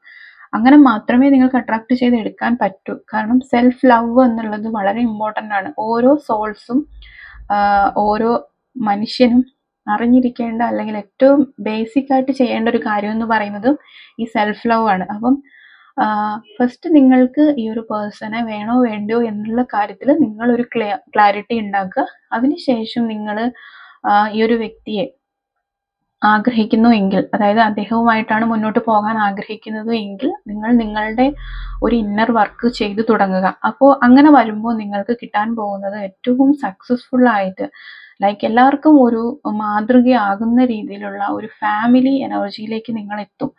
അങ്ങനെ മാത്രമേ നിങ്ങൾക്ക് അട്രാക്ട് ചെയ്തെടുക്കാൻ പറ്റൂ. കാരണം സെൽഫ് ലവ് എന്നുള്ളത് വളരെ ഇമ്പോർട്ടന്റ് ആണ്. ഓരോ സോൾസും ഓരോ മനുഷ്യനും അറിഞ്ഞിരിക്കേണ്ട അല്ലെങ്കിൽ ഏറ്റവും ബേസിക് ആയിട്ട് ചെയ്യേണ്ട ഒരു കാര്യം എന്ന് പറയുന്നത് ഈ സെൽഫ് ലവ് ആണ്. അപ്പം ഫസ്റ്റ് നിങ്ങൾക്ക് ഈ ഒരു പേഴ്സണെ വേണോ വേണ്ടയോ എന്നുള്ള കാര്യത്തിൽ നിങ്ങൾ ഒരു ക്ലാരിറ്റി ഉണ്ടാക്കുക. അതിനുശേഷം നിങ്ങൾ ഈ ഒരു വ്യക്തിയെ ആഗ്രഹിക്കുന്നു എങ്കിൽ അതായത് അദ്ദേഹവുമായിട്ടാണ് മുന്നോട്ട് പോകാൻ ആഗ്രഹിക്കുന്നത് എങ്കിൽ നിങ്ങൾ നിങ്ങളുടെ ഒരു ഇന്നർ വർക്ക് ചെയ്തു തുടങ്ങുക. അപ്പോൾ അങ്ങനെ വരുമ്പോൾ നിങ്ങൾക്ക് കിട്ടാൻ പോകുന്നത് ഏറ്റവും സക്സസ്ഫുൾ ആയിട്ട് ലൈക്ക് എല്ലാവർക്കും ഒരു മാതൃകയാകുന്ന രീതിയിലുള്ള ഒരു ഫാമിലി എനർജിയിലേക്ക് നിങ്ങൾ എത്തും.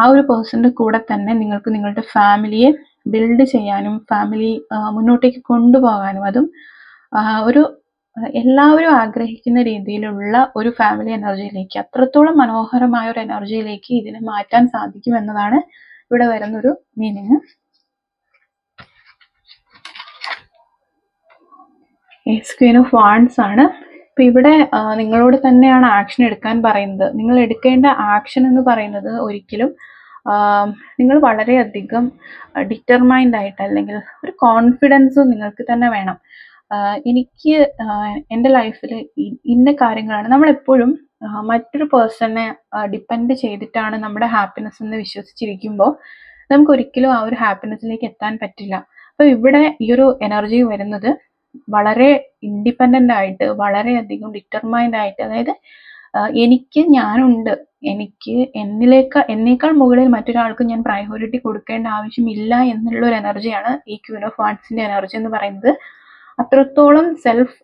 ആ ഒരു പേഴ്സണിന്റെ കൂടെ തന്നെ നിങ്ങൾക്ക് നിങ്ങളുടെ ഫാമിലിയെ ബിൽഡ് ചെയ്യാനും ഫാമിലി മുന്നോട്ടേക്ക് കൊണ്ടുപോകാനും അതും ഒരു എല്ലാവരും ആഗ്രഹിക്കുന്ന രീതിയിലുള്ള ഒരു ഫാമിലി എനർജിയിലേക്ക് അത്രത്തോളം മനോഹരമായ ഒരു എനർജിയിലേക്ക് ഇതിനെ മാറ്റാൻ സാധിക്കും എന്നതാണ് ഇവിടെ വരുന്നൊരു മീനിങ് ക്വീൻ ഓഫ് വാൺസ് ആണ്. ഇപ്പൊ ഇവിടെ നിങ്ങളോട് തന്നെയാണ് ആക്ഷൻ എടുക്കാൻ പറയുന്നത്. നിങ്ങൾ എടുക്കേണ്ട ആക്ഷൻ എന്ന് പറയുന്നത് ഒരിക്കലും നിങ്ങൾ വളരെയധികം ഡിറ്റർമൈൻഡ് ആയിട്ട് അല്ലെങ്കിൽ ഒരു കോൺഫിഡൻസ് നിങ്ങൾക്ക് തന്നെ വേണം. എനിക്ക് എന്റെ ലൈഫിൽ ഇന്ന കാര്യങ്ങളാണ്. നമ്മളെപ്പോഴും മറ്റൊരു പേഴ്സണെ ഡിപ്പെൻഡ് ചെയ്തിട്ടാണ് നമ്മുടെ ഹാപ്പിനെസ് എന്ന് വിശ്വസിച്ചിരിക്കുമ്പോൾ നമുക്ക് ഒരിക്കലും ആ ഒരു ഹാപ്പിനെസ്സിലേക്ക് എത്താൻ പറ്റില്ല. അപ്പോൾ ഇവിടെ ഈ ഒരു എനർജി വരുന്നത് വളരെ ഇൻഡിപെൻഡന്റ് ആയിട്ട് വളരെയധികം ഡിറ്റർമൈൻഡ് ആയിട്ട് അതായത് എനിക്ക് ഞാനുണ്ട്. എനിക്ക് എന്നിലേക്ക് എന്നേക്കാൾ മുകളിൽ മറ്റൊരാൾക്ക് ഞാൻ പ്രയോറിറ്റി കൊടുക്കേണ്ട ആവശ്യമില്ല എന്നുള്ള ഒരു എനർജിയാണ് ഈ ക്യൂൻ ഓഫ് എനർജി എന്ന് പറയുന്നത്. അത്രത്തോളം സെൽഫ്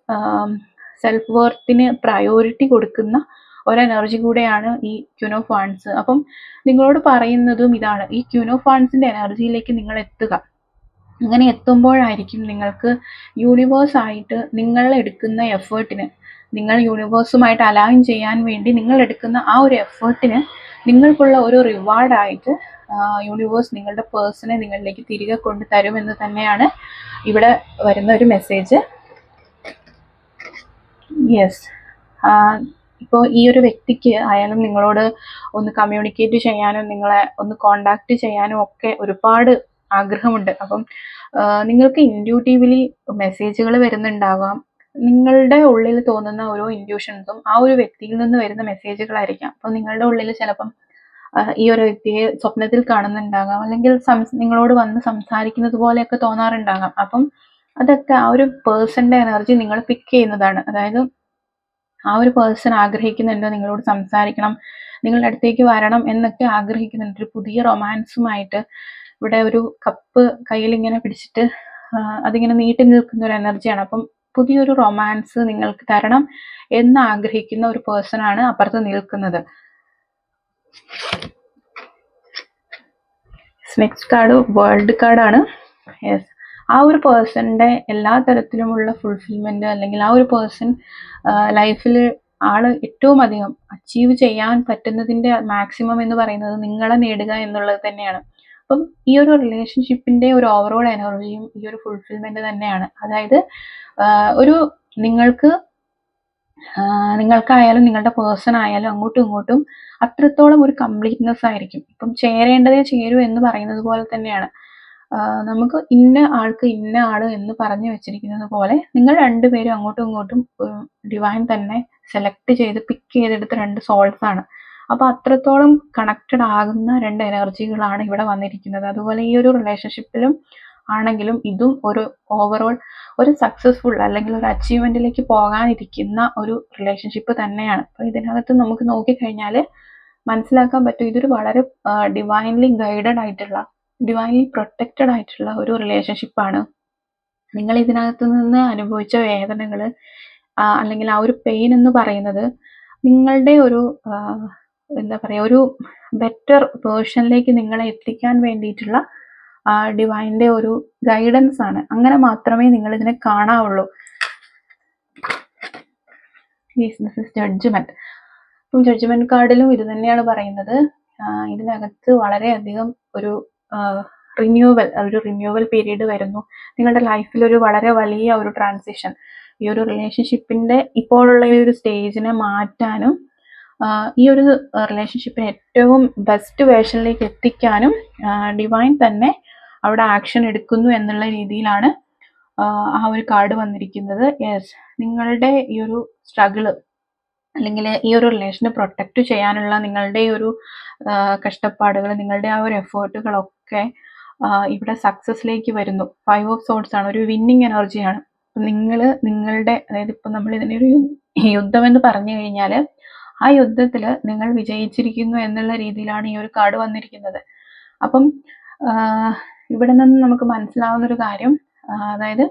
സെൽഫ് വർത്തിന് പ്രയോറിറ്റി കൊടുക്കുന്ന ഒരു എനർജി കൂടെയാണ് ഈ ക്യൂനോ ഫാൻസ് അപ്പം നിങ്ങളോട് പറയുന്നതും ഇതാണ്. ഈ ക്യൂനോ ഓഫ് എനർജിയിലേക്ക് നിങ്ങൾ എത്തുക. അങ്ങനെ എത്തുമ്പോഴായിരിക്കും നിങ്ങൾക്ക് യൂണിവേഴ്സ് ആയിട്ട് നിങ്ങൾ എടുക്കുന്ന എഫേർട്ടിന് നിങ്ങൾ യൂണിവേഴ്സുമായിട്ട് അലൈൻ ചെയ്യാൻ വേണ്ടി നിങ്ങൾ എടുക്കുന്ന ആ ഒരു എഫേർട്ടിന് നിങ്ങൾക്കുള്ള ഒരു റിവാർഡായിട്ട് യൂണിവേഴ്സ് നിങ്ങളുടെ പേഴ്സണെ നിങ്ങളിലേക്ക് തിരികെ കൊണ്ടു തരുമെന്ന് തന്നെയാണ് ഇവിടെ വരുന്ന ഒരു മെസ്സേജ് യെസ് ഇപ്പോൾ ഈ ഒരു വ്യക്തിക്ക് അയാളും നിങ്ങളോട് ഒന്ന് കമ്മ്യൂണിക്കേറ്റ് ചെയ്യാനും നിങ്ങളെ ഒന്ന് കോണ്ടാക്ട് ചെയ്യാനും ഒക്കെ ഒരുപാട് ആഗ്രഹമുണ്ട്. അപ്പം നിങ്ങൾക്ക് ഇൻഡ്യൂട്ടീവ്ലി മെസ്സേജുകൾ വരുന്നുണ്ടാവാം നിങ്ങളുടെ ഉള്ളിൽ തോന്നുന്ന ഓരോ ഇൻഡ്യൂഷൻസും ആ ഒരു വ്യക്തിയിൽ നിന്ന് വരുന്ന മെസ്സേജുകളായിരിക്കാം അപ്പൊ നിങ്ങളുടെ ഉള്ളിൽ ചിലപ്പം ഈ ഒരു വ്യക്തിയെ സ്വപ്നത്തിൽ കാണുന്നുണ്ടാകാം. അല്ലെങ്കിൽ നിങ്ങളോട് വന്ന് സംസാരിക്കുന്നത് പോലെയൊക്കെ തോന്നാറുണ്ടാകാം. അപ്പം അതൊക്കെ ആ ഒരു പേഴ്സന്റെ എനർജി നിങ്ങൾ പിക്ക് ചെയ്യുന്നതാണ്. അതായത് ആ ഒരു പേഴ്സൺ ആഗ്രഹിക്കുന്നുണ്ട്? നിങ്ങളോട് സംസാരിക്കണം. നിങ്ങളുടെ അടുത്തേക്ക് വരണം എന്നൊക്കെ ആഗ്രഹിക്കുന്നുണ്ട്. ഒരു പുതിയ റൊമാൻസുമായിട്ട് ഇവിടെ ഒരു കപ്പ് കയ്യിൽ ഇങ്ങനെ പിടിച്ചിട്ട് അതിങ്ങനെ നീട്ടി നിൽക്കുന്ന ഒരു എനർജിയാണ് അപ്പം പുതിയൊരു റൊമാൻസ് നിങ്ങൾക്ക് തരണം എന്ന് ആഗ്രഹിക്കുന്ന ഒരു പേഴ്സൺ ആണ് അപ്പുറത്ത് നിൽക്കുന്നത്. നെക്സ്റ്റ് കാർഡ് വേൾഡ് കാർഡാണ് യെസ് ആ ഒരു പേഴ്സണിന്റെ എല്ലാ തരത്തിലുമുള്ള ഫുൾഫിൽമെന്റ് അല്ലെങ്കിൽ ആ ഒരു പേഴ്സൺ ലൈഫിൽ ആൾ ഏറ്റവും അധികം അച്ചീവ് ചെയ്യാൻ പറ്റുന്നതിന്റെ മാക്സിമം എന്ന് പറയുന്നത് നിങ്ങളെ നേടുക എന്നുള്ളത് തന്നെയാണ്. അപ്പം ഈ ഒരു റിലേഷൻഷിപ്പിന്റെ ഒരു ഓവറോൾ എനർജിയും ഈ ഒരു ഫുൾഫിൽമെന്റ് തന്നെയാണ്. അതായത് ഒരു നിങ്ങൾക്ക് നിങ്ങൾക്കായാലും നിങ്ങളുടെ പേഴ്സൺ ആയാലും അങ്ങോട്ടും ഇങ്ങോട്ടും അത്രത്തോളം ഒരു കംപ്ലീറ്റ്നെസ് ആയിരിക്കും. ഇപ്പം ചേരേണ്ടതേ ചേരൂ എന്ന് പറയുന്നത് പോലെ തന്നെയാണ്. നമുക്ക് ഇന്ന ആൾക്ക് ഇന്ന ആൾ എന്ന് പറഞ്ഞു വെച്ചിരിക്കുന്നത് പോലെ നിങ്ങൾ രണ്ടുപേരും അങ്ങോട്ടും ഇങ്ങോട്ടും ഡിവൈൻ തന്നെ സെലക്ട് ചെയ്ത് പിക്ക് ചെയ്തെടുത്ത രണ്ട് സോൾസ് ആണ്. അപ്പോൾ അത്രത്തോളം കണക്റ്റഡ് ആകുന്ന രണ്ട് എനർജികളാണ് ഇവിടെ വന്നിരിക്കുന്നത്. അതുപോലെ ഈ ഒരു റിലേഷൻഷിപ്പിലും ആണെങ്കിലും ഇതും ഒരു ഓവറോൾ ഒരു സക്സസ്ഫുൾ അല്ലെങ്കിൽ ഒരു അച്ചീവ്മെന്റിലേക്ക് പോകാനിരിക്കുന്ന ഒരു റിലേഷൻഷിപ്പ് തന്നെയാണ്. അപ്പോൾ ഇതിനകത്ത് നമുക്ക് നോക്കിക്കഴിഞ്ഞാൽ മനസ്സിലാക്കാൻ പറ്റും ഇതൊരു വളരെ ഡിവൈൻലി ഗൈഡഡ് ആയിട്ടുള്ള ഡിവൈൻലി പ്രൊട്ടക്റ്റഡ് ആയിട്ടുള്ള ഒരു റിലേഷൻഷിപ്പാണ് നിങ്ങൾ ഇതിനകത്ത് നിന്ന് അനുഭവിച്ച വേദനകൾ അല്ലെങ്കിൽ ആ ഒരു പെയിൻ എന്ന് പറയുന്നത് നിങ്ങളുടെ ഒരു എന്താ പറയുക ഒരു ബെറ്റർ വേർഷനിലേക്ക് നിങ്ങളെ എത്തിക്കാൻ വേണ്ടിയിട്ടുള്ള ഡിവൈന്റെ ഒരു ഗൈഡൻസ് ആണ്. അങ്ങനെ മാത്രമേ നിങ്ങൾ ഇതിനെ കാണാവുള്ളൂ ദിസ് ഇസ് ജഡ്ജ്മെന്റ് അപ്പം ജഡ്ജ്മെന്റ് കാർഡിലും ഇത് തന്നെയാണ് പറയുന്നത്. ഇതിനകത്ത് വളരെയധികം ഒരു റിന്യൂവൽ ഒരു റിന്യൂവൽ പീരീഡ് വരുന്നു. നിങ്ങളുടെ ലൈഫിൽ ഒരു വളരെ വലിയ ഒരു ട്രാൻസിഷൻ ഈ ഒരു റിലേഷൻഷിപ്പിന്റെ ഇപ്പോഴുള്ള ഈ ഒരു സ്റ്റേജിനെ മാറ്റാനും ഈ ഒരു റിലേഷൻഷിപ്പിനെ ഏറ്റവും ബെസ്റ്റ് വേർഷനിലേക്ക് എത്തിക്കാനും ഡിവൈൻ തന്നെ അവിടെ ആക്ഷൻ എടുക്കുന്നു എന്നുള്ള രീതിയിലാണ് ആ ഒരു കാർഡ് വന്നിരിക്കുന്നത്. യെസ് നിങ്ങളുടെ ഈ ഒരു സ്ട്രഗിൾ അല്ലെങ്കിൽ ഈ ഒരു റിലേഷനെ പ്രൊട്ടക്റ്റ് ചെയ്യാനുള്ള നിങ്ങളുടെ ഈ ഒരു കഷ്ടപ്പാടുകൾ നിങ്ങളുടെ ആ ഒരു എഫേർട്ടുകളൊക്കെ ഇവിടെ സക്സസ്സിലേക്ക് വരുന്നു. ഫൈവ് ഓഫ് സോൾസ് ആണ്. ഒരു വിന്നിങ് എനർജിയാണ് നിങ്ങൾ നിങ്ങളുടെ അതായത് ഇപ്പം നമ്മൾ ഇതിനെ ഒരു യുദ്ധം എന്ന് പറഞ്ഞു കഴിഞ്ഞാൽ ആ യുദ്ധത്തിൽ നിങ്ങൾ വിജയിച്ചിരിക്കുന്നു എന്നുള്ള രീതിയിലാണ് ഈ ഒരു കാർഡ് വന്നിരിക്കുന്നത്. അപ്പം ഇവിടെ നിന്ന് നമുക്ക് മനസ്സിലാവുന്ന ഒരു കാര്യം അതായത്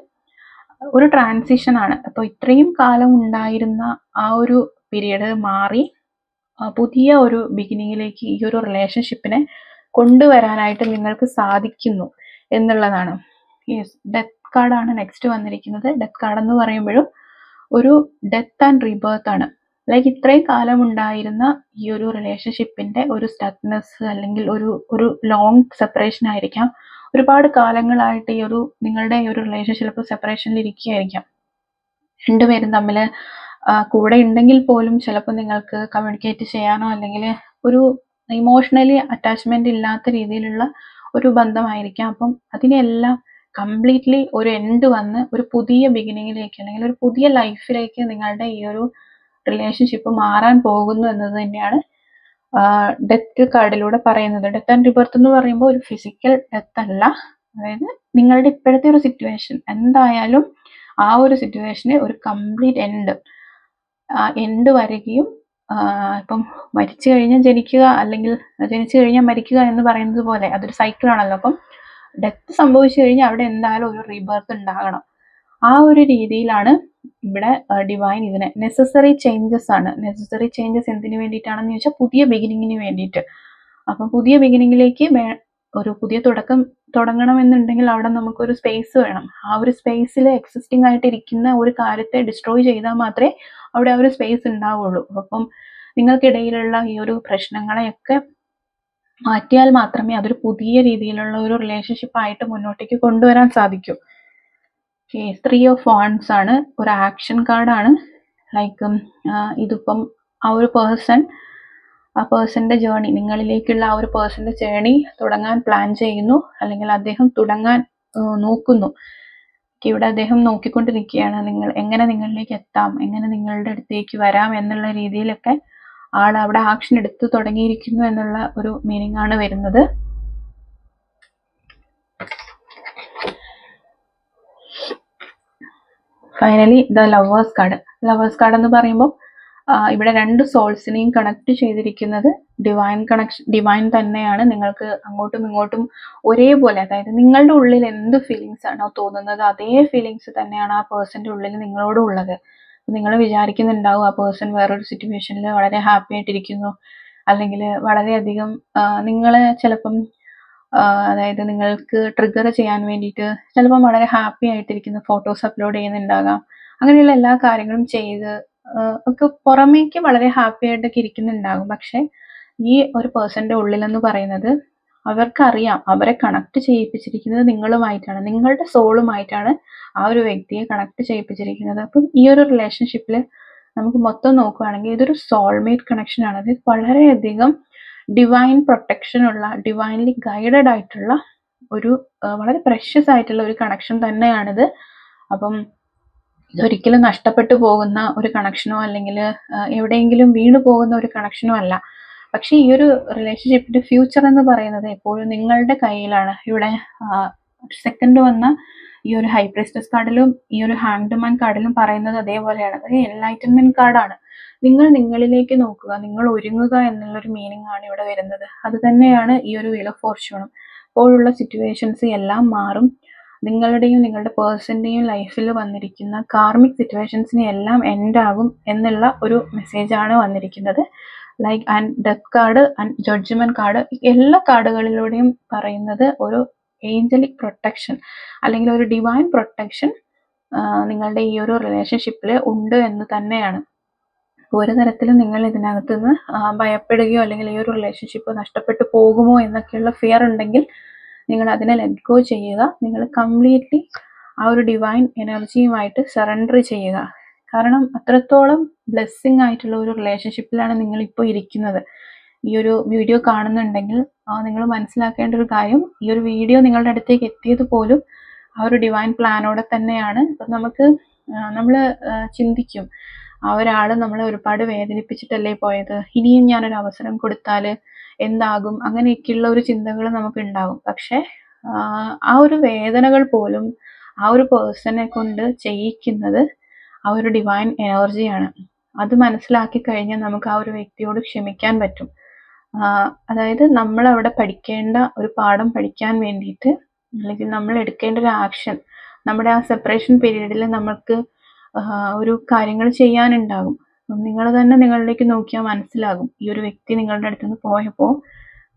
ഒരു ട്രാൻസിഷൻ ആണ്. അപ്പോൾ ഇത്രയും കാലം ഉണ്ടായിരുന്ന ആ ഒരു പീരീഡ് മാറി പുതിയ ഒരു ബിഗിനിങ്ങിലേക്ക് ഈ ഒരു റിലേഷൻഷിപ്പിനെ കൊണ്ടുവരാനായിട്ട് നിങ്ങൾക്ക് സാധിക്കുന്നു എന്നുള്ളതാണ്. യെസ് ഡെത്ത് കാർഡാണ് നെക്സ്റ്റ് വന്നിരിക്കുന്നത്. ഡെത്ത് കാർഡ് എന്ന് പറയുമ്പോഴും ഒരു ഡെത്ത് ആൻഡ് റീബേർത്ത് ആണ്. ലൈക്ക് ഇത്രയും കാലം ഉണ്ടായിരുന്ന ഈ ഒരു റിലേഷൻഷിപ്പിന്റെ ഒരു സ്റ്റക്നെസ് അല്ലെങ്കിൽ ഒരു ഒരു ലോങ് സെപ്പറേഷൻ ആയിരിക്കാം. ഒരുപാട് കാലങ്ങളായിട്ട് ഈ ഒരു നിങ്ങളുടെ ഈ ഒരു റിലേഷൻഷിപ്പ് സെപ്പറേഷനിൽ ഇരിക്കുകയായിരിക്കാം. രണ്ടുപേരും തമ്മിൽ കൂടെ ഉണ്ടെങ്കിൽ പോലും ചിലപ്പോൾ നിങ്ങൾക്ക് കമ്മ്യൂണിക്കേറ്റ് ചെയ്യാനോ അല്ലെങ്കിൽ ഒരു ഇമോഷണലി അറ്റാച്ച്മെന്റ് ഇല്ലാത്ത രീതിയിലുള്ള ഒരു ബന്ധമായിരിക്കാം. അപ്പം അതിനെല്ലാം കംപ്ലീറ്റ്ലി ഒരു എൻഡ് വന്ന് ഒരു പുതിയ ബിഗിനിങ്ങിലേക്ക് അല്ലെങ്കിൽ ഒരു പുതിയ ലൈഫിലേക്ക് നിങ്ങളുടെ ഈ ഒരു റിലേഷൻഷിപ്പ് മാറാൻ പോകുന്നു എന്നത് തന്നെയാണ് ഡെത്ത് കാർഡിലൂടെ പറയുന്നത്. ഡെത്ത് ആൻഡ് റിബർത്ത് എന്ന് പറയുമ്പോൾ ഒരു ഫിസിക്കൽ ഡെത്ത് അല്ല. അതായത് നിങ്ങളുടെ ഇപ്പോഴത്തെ ഒരു സിറ്റുവേഷൻ എന്തായാലും ആ ഒരു സിറ്റുവേഷന് ഒരു കംപ്ലീറ്റ് എൻഡ് എൻഡ് വരികയും ഇപ്പം മരിച്ചു കഴിഞ്ഞാൽ ജനിക്കുക അല്ലെങ്കിൽ ജനിച്ചു കഴിഞ്ഞാൽ മരിക്കുക എന്ന് പറയുന്നത് പോലെ അതൊരു സൈക്കിളാണല്ലോ അപ്പം ഡെത്ത് സംഭവിച്ചു കഴിഞ്ഞാൽ അവിടെ എന്തായാലും ഒരു റീബർത്ത് ഉണ്ടാകണം. ആ ഒരു രീതിയിലാണ് ഇവിടെ ഡിവൈൻ ഇതിനെ നെസസറി ചേഞ്ചസ് ആണ്. നെസസറി ചേഞ്ചസ് എന്തിനു വേണ്ടിയിട്ടാണെന്ന് ചോദിച്ചാൽ പുതിയ ബിഗിനിങ്ങിന് വേണ്ടിയിട്ട്. അപ്പം പുതിയ ബിഗിനിങ്ങിലേക്ക് ഒരു പുതിയ തുടക്കം തുടങ്ങണമെന്നുണ്ടെങ്കിൽ അവിടെ നമുക്കൊരു സ്പേസ് വേണം. ആ ഒരു സ്പേസിൽ എക്സിസ്റ്റിംഗ് ആയിട്ട് ഇരിക്കുന്ന ഒരു കാര്യത്തെ ഡിസ്ട്രോയ് ചെയ്താൽ മാത്രമേ അവിടെ ആ ഒരു സ്പേസ് ഉണ്ടാവുള്ളൂ. അപ്പം നിങ്ങൾക്കിടയിലുള്ള ഈ ഒരു പ്രശ്നങ്ങളെയൊക്കെ മാറ്റിയാൽ മാത്രമേ അതൊരു പുതിയ രീതിയിലുള്ള ഒരു റിലേഷൻഷിപ്പ് ആയിട്ട് മുന്നോട്ടേക്ക് കൊണ്ടുവരാൻ സാധിക്കൂ. ത്രീ ഓഫ് വാൺസ് ആണ്. ഒരു ആക്ഷൻ കാർഡാണ് ലൈക്ക് ഇതിപ്പം ആ ഒരു പേഴ്സൺ ആ പേഴ്സന്റെ ജേണി നിങ്ങളിലേക്കുള്ള ആ ഒരു പേഴ്സന്റെ ജേണി തുടങ്ങാൻ പ്ലാൻ ചെയ്യുന്നു. അല്ലെങ്കിൽ അദ്ദേഹം തുടങ്ങാൻ നോക്കുന്നു. ഇവിടെ അദ്ദേഹം നോക്കിക്കൊണ്ടിരിക്കുകയാണ്. നിങ്ങൾ എങ്ങനെ നിങ്ങളിലേക്ക് എത്താം? എങ്ങനെ നിങ്ങളുടെ അടുത്തേക്ക് വരാം എന്നുള്ള രീതിയിലൊക്കെ ആൾ അവിടെ ആക്ഷൻ എടുത്തു തുടങ്ങിയിരിക്കുന്നു എന്നുള്ള ഒരു മീനിങ് ആണ് വരുന്നത്. Finally the lovers card lovers card എന്ന് പറയുമ്പോൾ ഇവിടെ രണ്ട് സോൾസിനെയും കണക്ട് ചെയ്തിരിക്കുന്നത് ഡിവൈൻ കണക്ഷൻ ഡിവൈൻ തന്നെയാണ്. നിങ്ങൾക്ക് അങ്ങോട്ടും ഇങ്ങോട്ടും ഒരേപോലെ അതായത് നിങ്ങളുടെ ഉള്ളിൽ എന്ത് ഫീലിങ്സ് ആണോ തോന്നുന്നത് അതേ ഫീലിങ്സ് തന്നെയാണ് ആ പേഴ്സന്റെ ഉള്ളിൽ നിങ്ങളോടും ഉള്ളത്. നിങ്ങൾ വിചാരിക്കുന്നുണ്ടാവും ആ പേഴ്സൺ വേറൊരു സിറ്റുവേഷനിൽ വളരെ ഹാപ്പി ആയിട്ടിരിക്കുന്നു. അല്ലെങ്കിൽ വളരെയധികം നിങ്ങളെ ചിലപ്പം അതായത് നിങ്ങൾക്ക് ട്രിഗർ ചെയ്യാൻ വേണ്ടിയിട്ട് ചിലപ്പോൾ വളരെ ഹാപ്പി ആയിട്ടിരിക്കുന്ന ഫോട്ടോസ് അപ്ലോഡ് ചെയ്യുന്നുണ്ടാകാം. അങ്ങനെയുള്ള എല്ലാ കാര്യങ്ങളും ചെയ്ത് ഒക്കെ പുറമേക്ക് വളരെ ഹാപ്പി ആയിട്ടൊക്കെ ഇരിക്കുന്നുണ്ടാകും. പക്ഷെ ഈ ഒരു പേഴ്സന്റെ ഉള്ളിലെന്ന് പറയുന്നത് അവർക്കറിയാം അവരെ കണക്ട് ചെയ്യിപ്പിച്ചിരിക്കുന്നത് നിങ്ങളുമായിട്ടാണ് നിങ്ങളുടെ സോളുമായിട്ടാണ് ആ ഒരു വ്യക്തിയെ കണക്ട് ചെയ്യിപ്പിച്ചിരിക്കുന്നത്. അപ്പം ഈ ഒരു റിലേഷൻഷിപ്പിൽ നമുക്ക് മൊത്തം നോക്കുകയാണെങ്കിൽ ഇതൊരു സോൾമേറ്റ് കണക്ഷൻ ആണ്. ഇത് വളരെയധികം ഡിവൈൻ പ്രൊട്ടക്ഷനുള്ള ഡിവൈൻലി ഗൈഡഡ് ആയിട്ടുള്ള ഒരു വളരെ പ്രഷ്യസ് ആയിട്ടുള്ള ഒരു കണക്ഷൻ തന്നെയാണിത്. അപ്പം ഇതൊരിക്കലും നഷ്ടപ്പെട്ടു പോകുന്ന ഒരു കണക്ഷനോ അല്ലെങ്കിൽ എവിടെയെങ്കിലും വീണു പോകുന്ന ഒരു കണക്ഷനോ അല്ല. പക്ഷേ ഈ ഒരു റിലേഷൻഷിപ്പിന്റെ ഫ്യൂച്ചർ എന്ന് പറയുന്നത് എപ്പോഴും നിങ്ങളുടെ കയ്യിലാണ്. ഇവിടെ സെക്കൻഡ് വന്ന ഈ ഒരു ഹൈ പ്രസ്റ്റസ് കാർഡിലും ഈ ഒരു ഹാങ്ഡ്മാൻ കാർഡിലും പറയുന്നത് അതേപോലെയാണ്. അത് എൻലൈറ്റൻമെന്റ് കാർഡാണ് നിങ്ങൾ നിങ്ങളിലേക്ക് നോക്കുക നിങ്ങൾ ഒരുങ്ങുക എന്നുള്ളൊരു മീനിങ് ആണ് ഇവിടെ വരുന്നത്. അത് തന്നെയാണ് ഈ ഒരു വീൽ ഓഫ് ഫോർച്യൂണും ഇപ്പോഴുള്ള സിറ്റുവേഷൻസ് എല്ലാം മാറും. നിങ്ങളുടെയും നിങ്ങളുടെ പേഴ്സന്റെയും ലൈഫിൽ വന്നിരിക്കുന്ന കാർമിക് സിറ്റുവേഷൻസിനെ എല്ലാം എൻഡ് ആകും എന്നുള്ള ഒരു മെസ്സേജാണ് വന്നിരിക്കുന്നത്. Like and death card and judgment card എല്ലാ കാർഡുകളിലൂടെയും പറയുന്നത് ഒരു ഏഞ്ചലിക് പ്രൊട്ടക്ഷൻ അല്ലെങ്കിൽ ഒരു ഡിവൈൻ പ്രൊട്ടക്ഷൻ നിങ്ങളുടെ ഈ ഒരു റിലേഷൻഷിപ്പിൽ ഉണ്ട് എന്ന് തന്നെയാണ്. ഒരു തരത്തിലും നിങ്ങൾ ഇതിനകത്ത് നിന്ന് ഭയപ്പെടുകയോ അല്ലെങ്കിൽ ഈ ഒരു റിലേഷൻഷിപ്പ് നഷ്ടപ്പെട്ടു പോകുമോ എന്നൊക്കെയുള്ള ഫിയർ ഉണ്ടെങ്കിൽ നിങ്ങൾ അതിനെ ലെറ്റ് ഗോ ചെയ്യുക. നിങ്ങൾ കംപ്ലീറ്റ്ലി ആ ഒരു ഡിവൈൻ എനർജിയുമായിട്ട് സറണ്ടർ ചെയ്യുക. കാരണം അത്രത്തോളം ബ്ലെസ്സിങ് ആയിട്ടുള്ള ഒരു റിലേഷൻഷിപ്പിലാണ് നിങ്ങൾ ഇപ്പോൾ ഇരിക്കുന്നത്. ഈ ഒരു വീഡിയോ കാണുന്നുണ്ടെങ്കിൽ നിങ്ങൾ മനസ്സിലാക്കേണ്ട ഒരു കാര്യം ഈ ഒരു വീഡിയോ നിങ്ങളുടെ അടുത്തേക്ക് എത്തിയത് പോലും ആ ഒരു ഡിവൈൻ പ്ലാനോടെ തന്നെയാണ്. അപ്പം നമുക്ക് നമ്മൾ ചിന്തിക്കും ആ ഒരാൾ നമ്മളെ ഒരുപാട് വേദനിപ്പിച്ചിട്ടല്ലേ പോയത്? ഇനിയും ഞാനൊരു അവസരം കൊടുത്താൽ എന്താകും? അങ്ങനെയൊക്കെയുള്ള ഒരു ചിന്തകൾ നമുക്ക് ഉണ്ടാകും പക്ഷെ ആ ഒരു വേദനകൾ പോലും ആ ഒരു പേഴ്സണെ കൊണ്ട് ചെയ്യിക്കുന്നത് ആ ഒരു ഡിവൈൻ എനർജിയാണ് അത് മനസ്സിലാക്കി കഴിഞ്ഞാൽ നമുക്ക് ആ ഒരു വ്യക്തിയോട് ക്ഷമിക്കാൻ പറ്റും. അതായത് നമ്മൾ അവിടെ പഠിക്കേണ്ട ഒരു പാഠം പഠിക്കാൻ വേണ്ടിയിട്ട് അല്ലെങ്കിൽ നമ്മൾ എടുക്കേണ്ട ഒരു ആക്ഷൻ നമ്മുടെ ആ സെപ്പറേഷൻ പീരീഡിൽ നമ്മൾക്ക് ഒരു കാര്യങ്ങൾ ചെയ്യാനുണ്ടാകും. നിങ്ങൾ തന്നെ നിങ്ങളിലേക്ക് നോക്കിയാൽ മനസ്സിലാകും. ഈ ഒരു വ്യക്തി നിങ്ങളുടെ അടുത്ത് നിന്ന് പോയപ്പോൾ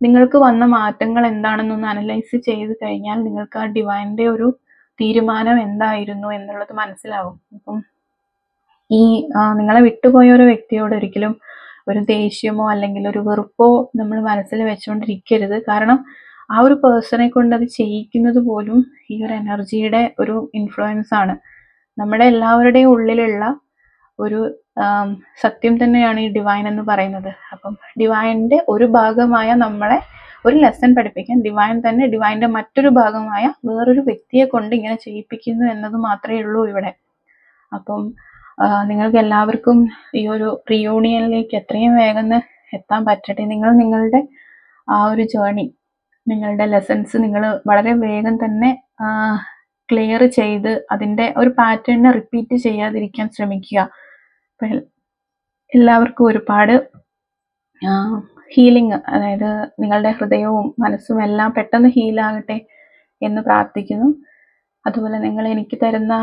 നിങ്ങൾക്ക് വന്ന മാറ്റങ്ങൾ എന്താണെന്നൊന്ന് അനലൈസ് ചെയ്ത് കഴിഞ്ഞാൽ നിങ്ങൾക്ക് ആ ഡിവൈന്റെ ഒരു തീരുമാനം എന്തായിരുന്നു എന്നുള്ളത് മനസ്സിലാവും അപ്പം ഈ നിങ്ങളെ വിട്ടുപോയ ഒരു വ്യക്തിയോട് ഒരിക്കലും ഒരു ദേഷ്യമോ അല്ലെങ്കിൽ ഒരു വെറുപ്പോ നമ്മൾ മനസ്സിൽ വെച്ചുകൊണ്ടിരിക്കരുത് കാരണം ആ ഒരു പേഴ്സണെ കൊണ്ട് അത് ചെയ്യിക്കുന്നത് പോലും ഈ ഒരു എനർജിയുടെ ഒരു ഇൻഫ്ലുവൻസ് ആണ്. നമ്മുടെ എല്ലാവരുടെയും ഉള്ളിലുള്ള ഒരു സത്യം തന്നെയാണ് ഈ ഡിവൈൻ എന്ന് പറയുന്നത്. അപ്പം ഡിവൈന്റെ ഒരു ഭാഗമായ നമ്മളെ ഒരു ലെസൺ പഠിപ്പിക്കാൻ ഡിവൈൻ തന്നെ ഡിവൈന്റെ മറ്റൊരു ഭാഗമായ വേറൊരു വ്യക്തിയെ കൊണ്ട് ഇങ്ങനെ ചെയ്യിപ്പിക്കുന്നു എന്നത് മാത്രമേ ഉള്ളൂ ഇവിടെ. അപ്പം നിങ്ങൾക്ക് എല്ലാവർക്കും ഈ ഒരു റിയൂണിയനിലേക്ക് എത്രയും വേഗം എത്താൻ പറ്റട്ടെ. നിങ്ങൾ നിങ്ങളുടെ ആ ഒരു ജേണി നിങ്ങളുടെ ലെസൺസ് നിങ്ങൾ വളരെ വേഗം തന്നെ ക്ലിയർ ചെയ്ത് അതിന്റെ ഒരു പാറ്റേണിനെ റിപ്പീറ്റ് ചെയ്യാതിരിക്കാൻ ശ്രമിക്കുക. എല്ലാവർക്കും ഒരുപാട് ഹീലിംഗ് അതായത് നിങ്ങളുടെ ഹൃദയവും മനസ്സും എല്ലാം പെട്ടെന്ന് ഹീലാകട്ടെ എന്ന് പ്രാർത്ഥിക്കുന്നു. അതുപോലെ നിങ്ങൾ എനിക്ക് തരുന്ന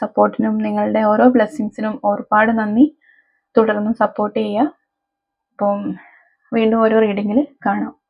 സപ്പോർട്ടിനും നിങ്ങളുടെ ഓരോ ബ്ലെസ്സിങ്സിനും ഒരുപാട് നന്ദി. തുടർന്നും സപ്പോർട്ട് ചെയ്യുക. അപ്പം വീണ്ടും ഓരോ റീഡിങ്ങിൽ കാണാം.